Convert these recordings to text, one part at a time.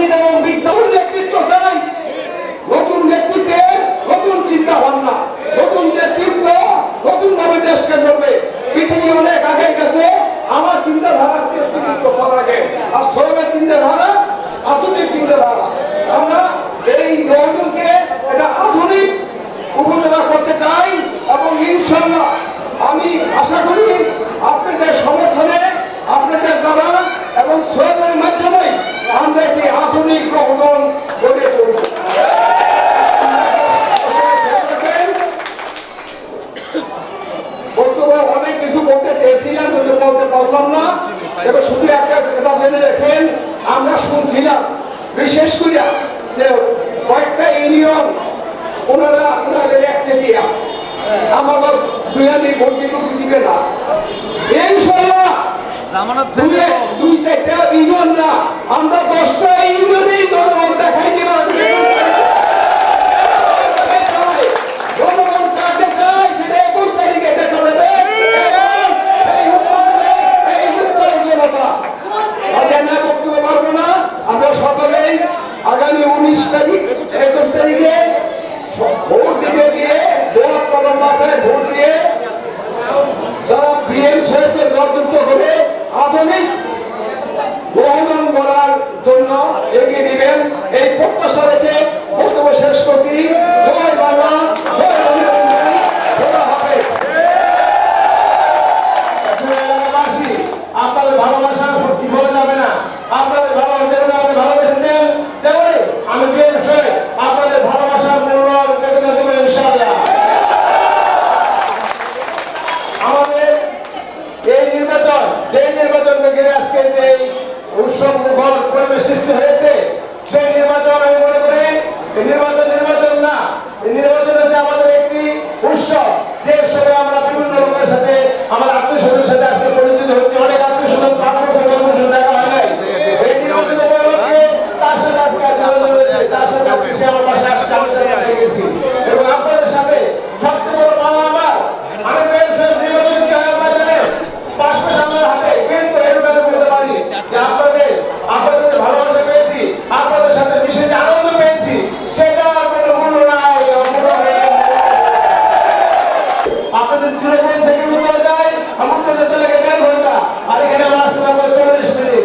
স্বাধীন এবং বিদ্রোহ নেতৃত্ব চাই। নতুন নেতৃত্বে নতুন চিন্তা ভাবনা নতুন নেতৃত্ব নতুন ভাবে দেশকে ধরবে পৃথিবী অনেক আগে গেছে, আমার চিন্তাধারা নেতৃত্ব করার আগে। আর সৈবের চিন্তাধারা, আধুনিক চিন্তাধারা। আমরা এই রহনকে এটা বললাম না। এবার শুধু একটা কথা জেনে দেখেন আমরা শুনছিলাম বিশেষ করিয়া যে কয়েকটা ইউনিয়ন ওনারা আপনাদের এক চেটিয়া। আমাদের দুয়ানি ভর্তি করতে দিবে না। এই সময় দুই চারটা ইউনিয়ন না আমরা দশটা ইউনিয়নে দোয়া মাথায় ভোট দিয়ে যারা বিএম সাহেবের নেতৃত্ব করে আধুনিক বহুদল করার জন্য এগিয়ে দিবেন। এই প্রত্যাশা রেখে বক্তব্য শেষ করছি। জয় বাংলা, জয় আপনাদের ভালোবাসা সত্যি ভুলে যাবে না আপনাদের ভালোবাসা যেমন আপনি ভালোবেসেছেন তেমনি আমি বিয়ের বিষয়ে আপনাদের ভালোবাসার মূল্য পেতে দেবো ইনশাআল্লাহ আমাদের এই নির্বাচন যে নির্বাচন থেকে আজকে যে এই উৎসব মুখর পরিবেশ সৃষ্টি হয়েছে সেই নির্বাচন আমি মনে করি এই নির্বাচন নির্বাচন না। এই নির্বাচন হচ্ছে আমাদের একটি উৎসব। যে উৎসবে আমরা বিভিন্ন লোকের সাথে আমার আত্মীয় স্বজনের সাথে আজকে পরিচিত হচ্ছে। অনেক আত্মীয় স্বজন দেখা হয় নাই এই নির্বাচন উপলক্ষে তার সাথে আজকে আলোচনা হয়েছে তার সাথে আজকে সে আমার পাশে আসছে আমি তার পাশে গেছি এবং আপনাদের সাথে সবচেয়ে বড় পাওয়া আমার আমি পেয়েছি নির্বাচন কি হয় আপনারা জানেন পাঁচশো সামনের হাতে কিন্তু এরকম বলতে পারি যে আপনাদের আপনাদের যে ভালোবাসা পেয়েছি আপনাদের সাথে মিশে যে আনন্দ পেয়েছি সেটা আর কোনো মূল্য নাই মূল্য নেই। আপনাদের চিরদিন থেকে উত্তর যায় আমার উত্তর যেতে লাগে দেড় ঘণ্টা আর এখানে আমার আসতে পারব চল্লিশ মিনিট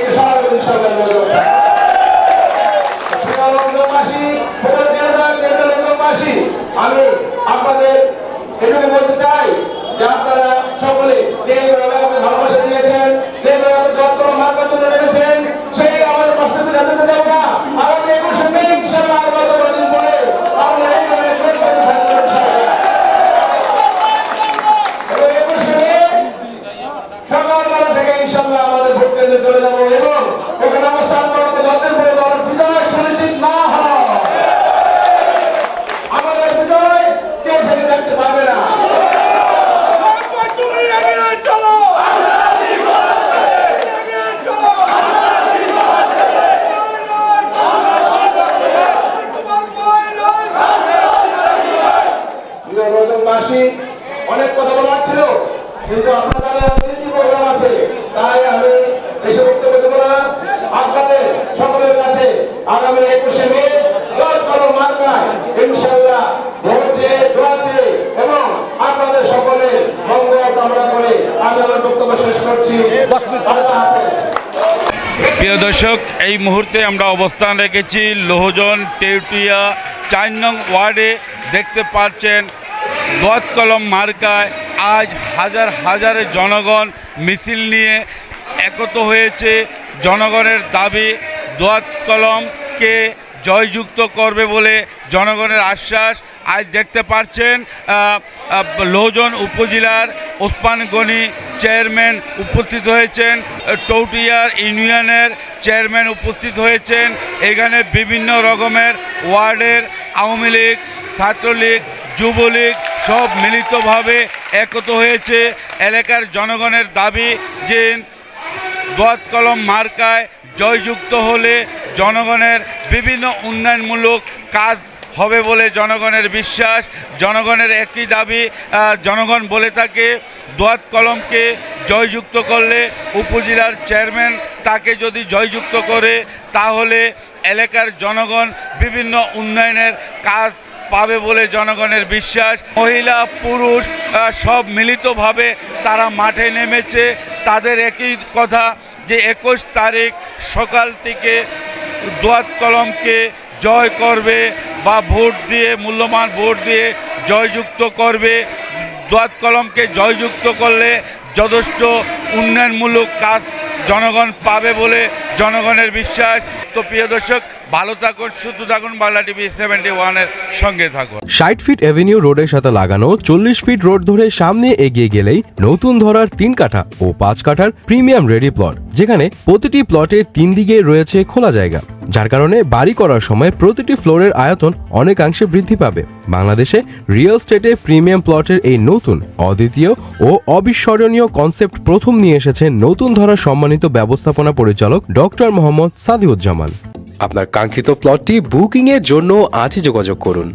আমি আপনাদের এটুকু বলতে চাই যে আপনারা সকলে যে আমাকে ভালোবাসা দিয়েছেন, যে যত্ন মার্কা তুলে রেখেছেন সেই আমাদের কষ্ট জানতে দেব না। আগামী একুশে মে ইনশাআল্লাহ আর মাত্র কদিন পরে আমরা এইভাবে বের করতে থাকব ইনশাআল্লাহ। এবং একুশে মে সকালবেলা থেকে ইনশাআল্লাহ আমাদের ভোট কেন্দ্রে চলে যাব এবং ওখানে অবস্থান করতে যতদিন পর্যন্ত আমার বিজয় সুনিশ্চিত না হয় আমাদের বিজয় কেউ থেকে দেখতে পারবে না প্রিয় রজনবাসী অনেক কথা বলার ছিল কিন্তু আপনাদের তিনটি প্রোগ্রাম আছে তাই আমি এসে বক্তব্য দেবো না আপনাদের সকলের কাছে আগামী একুশে মে দশ বারো মার্কায়। ইনশাল্লাহ ভোট চেয়ে দোয়া এবং আপনাদের সকলের মঙ্গল কামনা করে আমি আমার বক্তব্য শেষ করছি। প্রিয় দর্শক, এই মুহূর্তে আমরা অবস্থান রেখেছি লোহজন তেউটিয়া চার নং ওয়ার্ডে। দেখতে পাচ্ছেন দোয়াত কলম মার্কায় আজ হাজার হাজারের জনগণ মিছিল নিয়ে একত হয়েছে। জনগণের দাবি দোয়াত কলমকে জয়যুক্ত করবে বলে জনগণের আশ্বাস। আজ দেখতে পাচ্ছেন আহ, উপজেলার ওসমান চেয়ারম্যান উপস্থিত হয়েছেন টৌটিয়ার ইউনিয়নের চেয়ারম্যান উপস্থিত হয়েছেন এখানে বিভিন্ন রকমের ওয়ার্ডের আওয়ামী লীগ ছাত্রলীগ যুবলীগ সব মিলিতভাবে একত হয়েছে। এলাকার জনগণের দাবি যে দোয়াত কলম মার্কায় জয়যুক্ত হলে জনগণের বিভিন্ন উন্নয়নমূলক কাজ হবে বলে জনগণের বিশ্বাস, জনগণের একই দাবি জনগণ বলে থাকে, দোয়াত কলমকে জয়যুক্ত করলে উপজেলার চেয়ারম্যান তাকে যদি জয়যুক্ত করে, তাহলে এলাকার জনগণ বিভিন্ন উন্নয়নের কাজ পাবে বলে জনগণের বিশ্বাস। মহিলা, পুরুষ সব মিলিতভাবে তারা মাঠে নেমেছে, তাদের একই কথা যে একুশ তারিখ সকাল থেকে দোয়াত কলমকে জয় করবে বা ভোট দিয়ে, মূল্যবান ভোট দিয়ে জয়যুক্ত করবে। দোয়াত কলমকে জয়যুক্ত করলে যথেষ্ট উন্নয়নমূলক কাজ জনগণ পাবে বলে জনগণের বিশ্বাস। তো প্রিয় দর্শক, ভালো থাকুন, সুস্থ থাকুন, বাংলা টিভি সেভেন্টি ওয়ানের সঙ্গে থাকুন। ষাট ফিট এভিনিউ রোডের সাথে লাগানো, চল্লিশ ফিট রোড ধরে সামনে এগিয়ে গেলেই নতুন ধরার তিন কাঠা ও পাঁচ কাঠার প্রিমিয়াম রেডি প্লট যেখানে প্রতিটি প্লটের তিন দিকে রয়েছে খোলা জায়গা। যার কারণে বাড়ি করার সময় প্রতিটি ফ্লোরের আয়তন অনেকাংশে বৃদ্ধি পাবে। বাংলাদেশে রিয়েল স্টেটে প্রিমিয়াম প্লটের এই নতুন, অদ্বিতীয় ও অবিস্মরণীয় কনসেপ্ট প্রথম নিয়ে এসেছে নতুন ধরা সম্মানিত ব্যবস্থাপনা পরিচালক ডক্টর মোহাম্মদ সাদিউজ্জামান। আপনার কাঙ্ক্ষিত প্লটটি বুকিংয়ের জন্য আজই যোগাযোগ করুন।